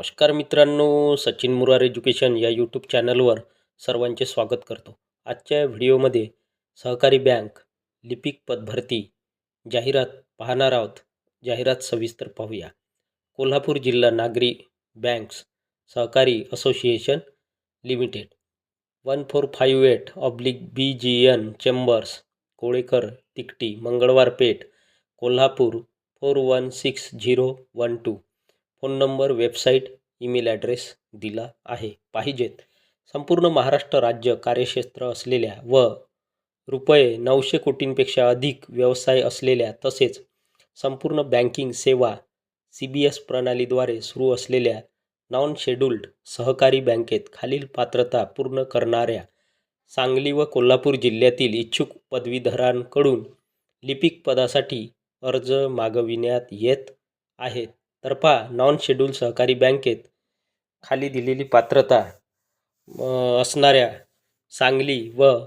नमस्कार मित्रांनो सचिन मुरार एज्युकेशन या यूट्यूब चॅनलवर सर्वांचे स्वागत करतो. आजच्या व्हिडिओमध्ये सहकारी बँक लिपिक पदभरती जाहिरात पाहणार आहोत. जाहिरात सविस्तर पाहूया. कोल्हापूर जिल्हा नागरी बँक्स सहकारी association limited one four five eight oblique B G N chambers Kolekar Tikti Mangalwar Peth Kolhapur four one six zero one two. Phone number website email address दिला आहे. पाहिजेत. संपूर्ण महाराष्ट्र राज्य कार्यक्षेत्र असलेल्या व रुपये नऊशे कोटींपेक्षा अधिक व्यवसाय असलेल्या तसेच संपूर्ण बँकिंग सेवा सी बी एस प्रणालीद्वारे सुरू असलेल्या नॉन शेड्युल्ड सहकारी बँकेत खालील पात्रता पूर्ण करणाऱ्या सांगली व कोल्हापूर जिल्ह्यातील इच्छुक पदवीधरांकडून लिपिक पदासाठी अर्ज मागविण्यात येत आहेत. तर पहा नॉन शेड्यूल सहकारी बँकेत खाली दिलेली पात्रता असणाऱ्या सांगली व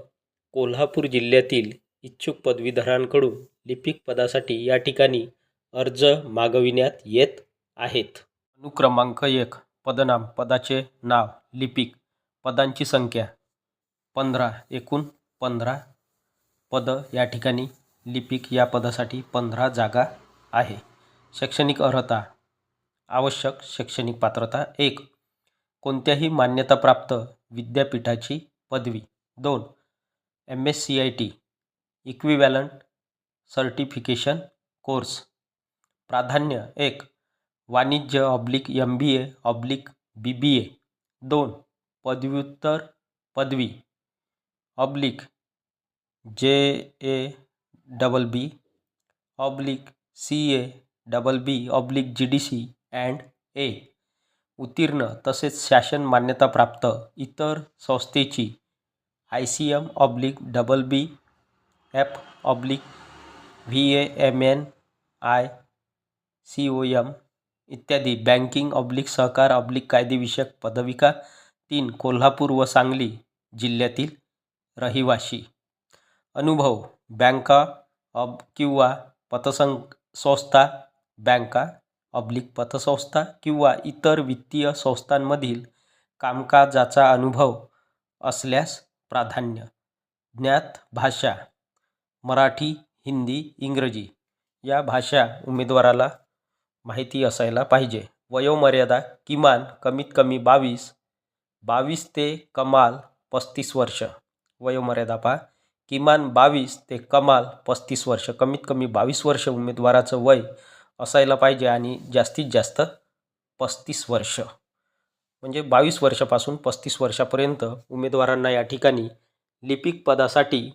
कोल्हापूर जिल्ह्यातील इच्छुक पदवीधरांकडून लिपिक पदासाठी या ठिकाणी अर्ज मागविण्यात येत आहेत. अनुक्रमांक एक पदनाम पदाचे नाव लिपिक पदांची संख्या पंधरा एकूण पंधरा पद या ठिकाणी लिपिक या पदासाठी पंधरा जागा आहे. शैक्षणिक अर्हता आवश्यक शैक्षणिक पात्रता एक. कोणत्याही मान्यताप्राप्त विद्यापीठाची पदवी. दोन. M S C I T equivalent certification course प्राधान्य एक. वाणिज्य oblique M B A oblique B B A दोन. पदव्युत्तर पदवी. Oblique J A double B oblique C A double B oblique G D C and A. उत्तीर्ण तसेच शासन मान्यताप्राप्त इतर संस्थेची I C M oblique double B F oblique V A M N I C O M इत्यादी banking oblique सहकार oblique कायदेविषयक पदविका तीन कोल्हापूर व सांगली जिल्ह्यातील रहिवाशी अनुभव बँका ऑब किंवा पतसंघ संस्था बँका ऑब्लिक पतसंस्था किंवा इतर वित्तीय संस्थांमधील कामकाजाचा अनुभव असल्यास प्राधान्य. ज्ञात भाषा मराठी हिंदी इंग्रजी या भाषा उमेदवाराला माहिती असायला पाहिजे. वयोमर्यादा किमान कमीत कमी बावीस बावीस ते कमाल पस्तीस वर्ष. वयोमर्यादा पहा किमान बावीस ते कमाल पस्तीस वर्ष कमीत कमी बावीस वर्ष उमेदवाराचं वय असायला पाहिजे आणि जास्तीत जास्त पस्तीस वर्ष. म्हणजे बावीस वर्षापासून पस्तीस वर्षापर्यंत उमेदवारांना या ठिकाणी लिपिक पदासाठी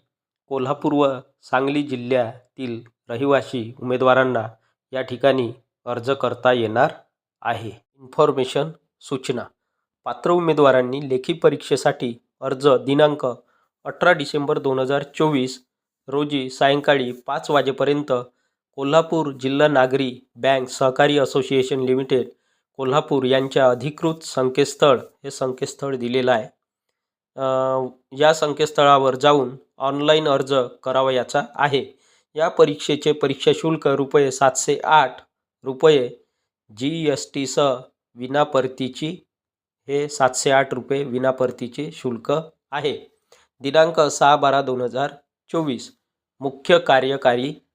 कोल्हापूर व सांगली जिल्ह्यातील रहिवासी उमेदवारांना या ठिकाणी अर्ज करता येणार आहे. इन्फॉर्मेशन सूचना. पात्र उमेदवारांनी लेखी परीक्षेसाठी अर्ज दिनांक अठरा डिसेंबर दोन हजार चोवीस रोजी सायंकाळी पाच वाजेपर्यंत कोल्हापूर जिल्हा नागरी बँक सहकारी असोसिएशन लिमिटेड कोल्हापूर यांच्या अधिकृत संकेतस्थळ हे संकेतस्थळ दिलेलं आहे. या संकेतस्थळावर जाऊन ऑनलाईन अर्ज करावयाचा आहे. या परीक्षेचे परीक्षा शुल्क रुपये सातशे आठ रुपये जी एस टीसह विनापरतीची हे सातशे आठ रुपये विनापरतीचे शुल्क आहे. दिनांक सहा बारा दोन हजार चोवीस मुख्य कार्यकारी